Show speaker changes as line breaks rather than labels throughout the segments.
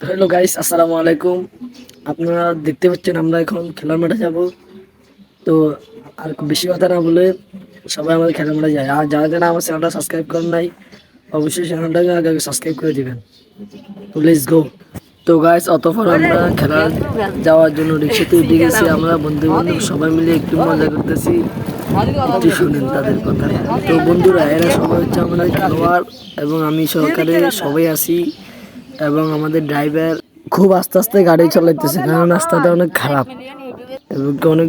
Hello guys, আসসালামু আলাইকুম। আপনারা দেখতে পাচ্ছেন আমরা এখন খেলার মাঠে যাব। তো আর বেশি কথা না বলে সবাই আমাদের খেলার মাঠে যায়। আর যারা যারা আমার চ্যানেলটা সাবস্ক্রাইব করেন নাই, অবশ্যই চ্যানেলটাকে আগে সাবস্ক্রাইব করে দেবেন। তো লেটস গো তো গাইস অতপর আমরা খেলার যাওয়ার জন্য রিক্সাতে উঠে গেছি। আমরা বন্ধু বান্ধব সবাই মিলে একটু মজা করতেছি। একটু শুনেন তাদের কথা। তো বন্ধুরা, এরা সবাই হচ্ছে আমাদের খেলোয়াড় এবং আমি সহকারে সবাই আছি এবং আমাদের ড্রাইভার খুব আস্তে আস্তে গাড়ি চালাইতেছে, কারণ রাস্তাটা অনেক খারাপ। এবং অনেক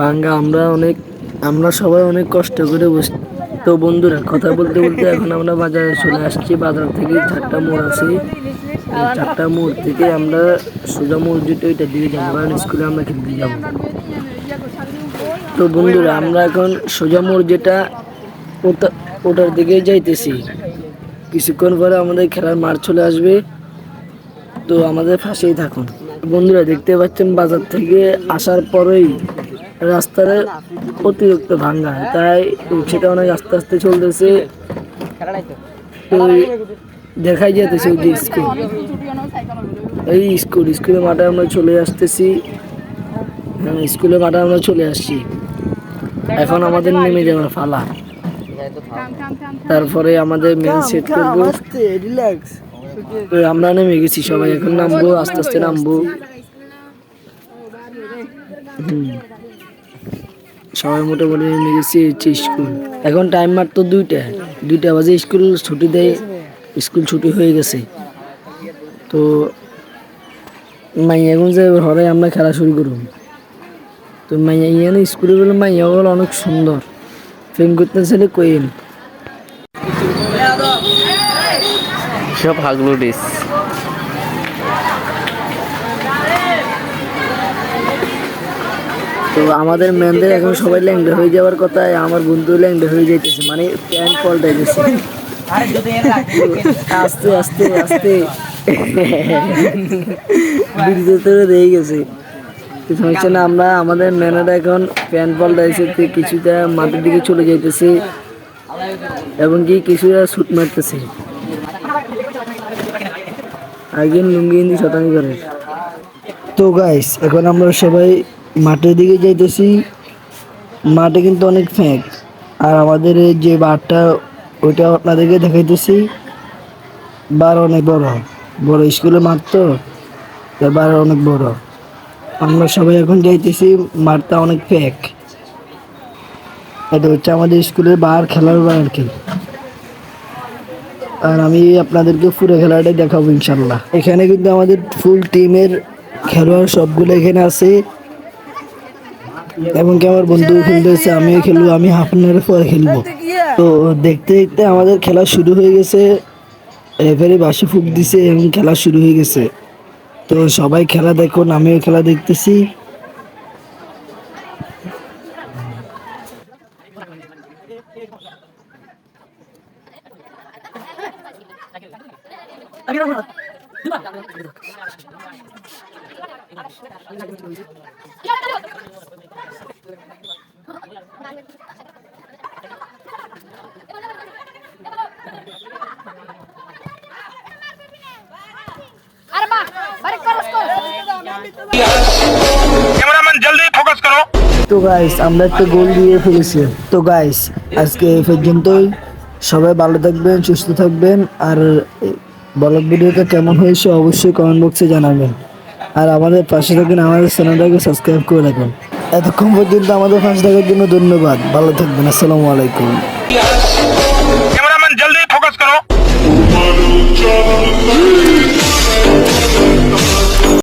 বাঙ্গা, আমরা অনেক, আমরা সবাই অনেক কষ্ট করে বসি, তো বন্ধুরা, কথা বলতে বলতে এখন আমরা বাজারে চলে আসছি। বাজার থেকে চারটা মোড় আছে। চারটা মোড় থেকে আমরা সোজা মসজিদ ওইটার দিকে যাব, কারণ স্কুলে আমরা খেলতে যাব। তো বন্ধুরা, আমরা এখন সোজা মোড় যেটা, ওটা- ওটার দিকে যাইতেছি। কিছুক্ষণ পরে আমাদের খেলার মাঠ চলে আসবে। তো আমাদের ফাঁসেই থাকুন। বন্ধুরা, দেখতে পাচ্ছেন বাজার থেকে আসার পরেই রাস্তার অতিরিক্ত ভাঙ্গা তাই সেটা অনেক আস্তে আস্তে চলতেছে। তো দেখাই যেতেছে ওই যে স্কুল। এই স্কুল, স্কুলের মাঠে আমরা চলে আসতেছি। হ্যাঁ স্কুলের মাঠে আমরা চলে আসছি। এখন আমাদের নেমে যাওয়ার ফালা। তারপরে আমাদের মেন সেট করব।
রিল্যাক্স
আমরা নেমে গেছি সবাই এখন নামবো আস্তে আস্তে নামবো। সবাই মোটামুটি নেমে গেছি হচ্ছে স্কুল। এখন টাইম মাত্র দুইটা। দুইটা বাজে স্কুল ছুটি দেয়। স্কুল ছুটি হয়ে গেছে। তো মাইয়া এখন যে ঘরে আমরা খেলা শুরু করুন তো মাইয়া ইয়ানে স্কুলে বলে মাইয়া বলে অনেক সুন্দর। প্রেম করতে ছেলে কোয়েন
সব হাগলুডিস
তো আমাদের ম্যানদের এখন সবাই ল্যাংডা হয়ে যাওয়ার কথা আমার বন্ধু ল্যাংডা হয়ে যাইতেছে মানে প্যান্ট পাল্টাই গেছে আস্তে আস্তে আস্তে। ভিডিওতে দিয়ে গেছে। সমস্যা না, আমরা আমাদের ম্যানেরা এখন প্যান্ট পাল্টাইছে কিছুটা মাটির দিকে চলে যাইতেছে এবং কি কিছুটা ছুট মারতেছে। আগে লুঙ্গি হিন্দি শতানি করে। তো গাইস এখন আমরা সবাই মাঠের দিকে যাইতেছি। মাঠে কিন্তু অনেক ফ্যাঁক আর আমাদের যে বারটা ওইটা আপনাদেরকে দেখাইতেছি। বার অনেক বড়। বড় স্কুলে মাঠ তো বার অনেক বড়। আমরা সবাই এখন যাইতেছি, মাঠটা অনেক ফ্যাক এটা হচ্ছে আমাদের স্কুলের বার খেলার বার আর কি। আর আমি আপনাদেরকে পুরো খেলাটাই দেখাবো ইনশাল্লাহ এখানে কিন্তু আমাদের ফুল টিমের খেলোয়াড় সবগুলো এখানে আছে। এবং কি আমার বন্ধু খেলতেছে, আমিও খেলব, আমি হাফ অ্যান আওয়ারের পরে খেলব। তো দেখতে দেখতে আমাদের খেলা শুরু হয়ে গেছে। রেফারি বাসি ফুক দিছে এবং খেলা শুরু হয়ে গেছে। তো সবাই খেলা দেখুন আমিও খেলা দেখতেছি।
ক্যামেরাম্যান, জলদি ফোকাস করো।
তো গাইস আমরা একটা গোল দিয়ে ফেলেছি। তো গাইস আজকে এই পর্যন্তই। সবাই ভালো থাকবেন, সুস্থ থাকবেন। আর ব্লগ ভিডিওটা কেমন হয়েছে অবশ্যই কমেন্ট বক্সে জানাবেন। আর আমাদের পাশে থাকবেন, আমাদের চ্যানেলটাকে সাবস্ক্রাইব করে রাখুন এতক্ষণ পর্যন্ত আমাদের পাশে থাকার জন্য ধন্যবাদ। ভালো থাকবেন, আসসালামু আলাইকুম।